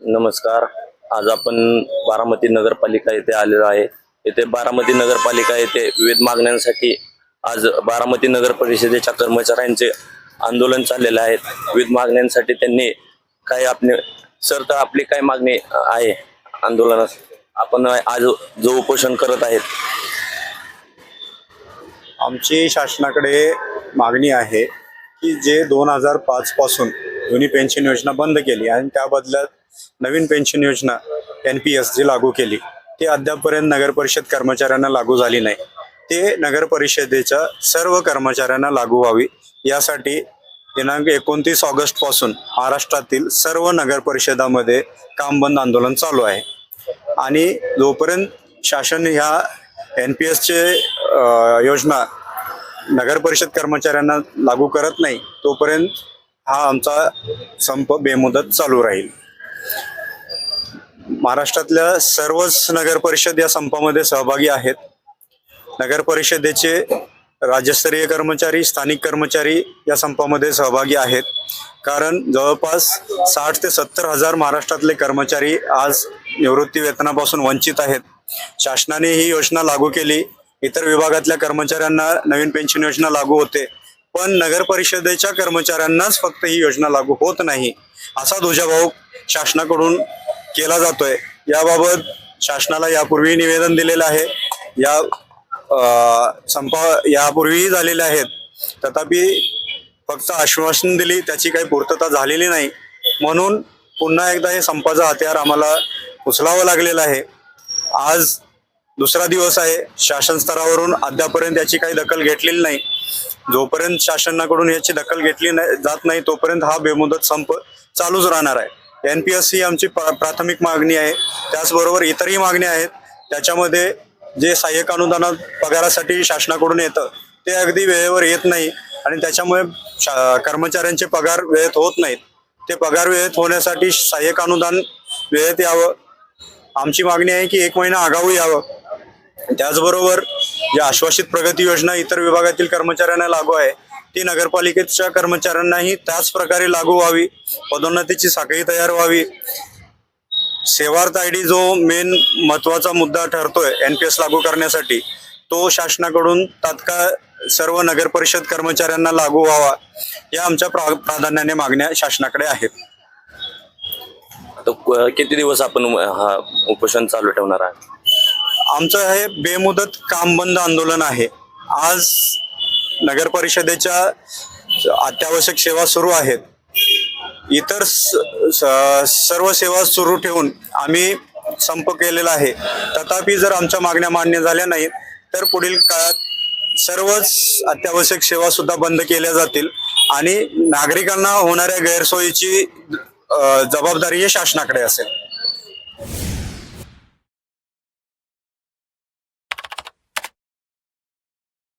नमस्कार. आज आपण बारामती नगरपालिका येथे आलेलो आहे. येथे बारामती नगरपालिका येथे विविध मागण्यांसाठी आज बारामती नगर परिषदेच्या कर्मचाऱ्यांचे आंदोलन चाललेले आहे. विविध मागण्यांसाठी त्यांनी काय आपले सर तर आपली काय मागणी आहे आंदोलनास? आपण आज जो उपोषण करत आहेत. आमची शासनाकडे मागणी आहे की जे दोन हजार पाच पासून जुनी पेन्शन योजना बंद केली आणि त्या बदल्यात नवीन पेन्शन योजना एन पी एस जी लागू केली. ती अद्यापपर्यंत नगर परिषद कर्मचाऱ्यांना लागू झाली नाही. ते नगर परिषदेच्या सर्व कर्मचाऱ्यांना लागू व्हावी यासाठी दिनांक एकोणतीस ऑगस्टपासून महाराष्ट्रातील सर्व नगर परिषदामध्ये काम बंद आंदोलन चालू आहे. आणि जोपर्यंत शासन ह्या एन पी एसचे योजना नगर परिषद कर्मचाऱ्यांना लागू करत नाही तोपर्यंत हा आमचा संप बेमुदत चालू राहील. महाराष्ट्रातल्या सर्वच नगर परिषद या संपामध्ये सहभागी आहेत. नगर परिषदेचे राज्यस्तरीय कर्मचारी स्थानिक कर्मचारी या संपामध्ये सहभागी आहेत. कारण जवळपास साठ ते सत्तर हजार महाराष्ट्रातले कर्मचारी आज निवृत्ती वेतनापासून वंचित आहेत. शासनाने ही योजना लागू केली. इतर विभागातल्या कर्मचाऱ्यांना नवीन पेन्शन योजना लागू होते. पण नगर परिषदेच्या कर्मचाऱ्यांनाच फक्त ही योजना लागू होत नाही असा ध्वजाभाव शासनाकडून केला जातोय. याबाबत शासनाला यापूर्वी निवेदन दिलेलं आहे. या संपा यापूर्वीही झालेले आहेत. तथापि फक्त आश्वासन दिली त्याची काही पूर्तता झालेली नाही. म्हणून पुन्हा एकदा हे संपाचा हत्यार आम्हाला उचलावं लागलेलं आहे. आज दुसरा दिवस आहे. शासन स्तरावरून अद्यापर्यंत याची काही दखल घेतलेली नाही. जोपर्यंत शासनाकडून याची दखल घेतली नाही जात नाही तोपर्यंत हा बेमुदत संप चालूच राहणार आहे. एन पी एस ही आमची प्राथमिक मागणी आहे. त्याचबरोबर इतरही मागण्या आहेत. त्याच्यामध्ये जे सहाय्यक अनुदान पगारासाठी शासनाकडून येतं ते अगदी वेळेवर येत नाही आणि त्याच्यामुळे शा- कर्मचाऱ्यांचे पगार वेळेत होत नाहीत. ते पगार वेळेत होण्यासाठी सहाय्यक अनुदान वेळेत यावं. आमची मागणी आहे की एक महिना आगाऊ यावं. त्याचबरोबर जी आश्वासित प्रगती योजना इतर विभागातील कर्मचाऱ्यांना लागू आहे ती नगरपालिकेच्या कर्मचाऱ्यांनाही त्याच प्रकारे लागू व्हावी पदोन्नतीची साखळी तयार व्हावी. सेवार्थ आय डी जो मेन महत्त्वाचा मुद्दा ठरतोय एन पी एस लागू करण्यासाठी तो शासनाकडून तात्काळ सर्व नगर परिषद कर्मचाऱ्यांना लागू व्हावा या आमच्या प्रा प्राधान्याने मागण्या शासनाकडे आहेत. किती दिवस आपण हा उपोषण चालू ठेवणार आहे आमचं हे बेमुदत काम बंद आंदोलन आहे. आज नगर परिषदेच्या अत्यावश्यक सेवा सुरू आहेत. इतर स- स- सर्व सेवा सुरू ठेवून आम्ही संप केलेला आहे. तथापि जर आमच्या मागण्या मान्य झाल्या नाहीत तर पुढील काळात सर्वच अत्यावश्यक सेवा सुद्धा बंद केल्या जातील आणि नागरिकांना होणाऱ्या गैरसोयीची जबाबदारी हे शासनाकडे असेल.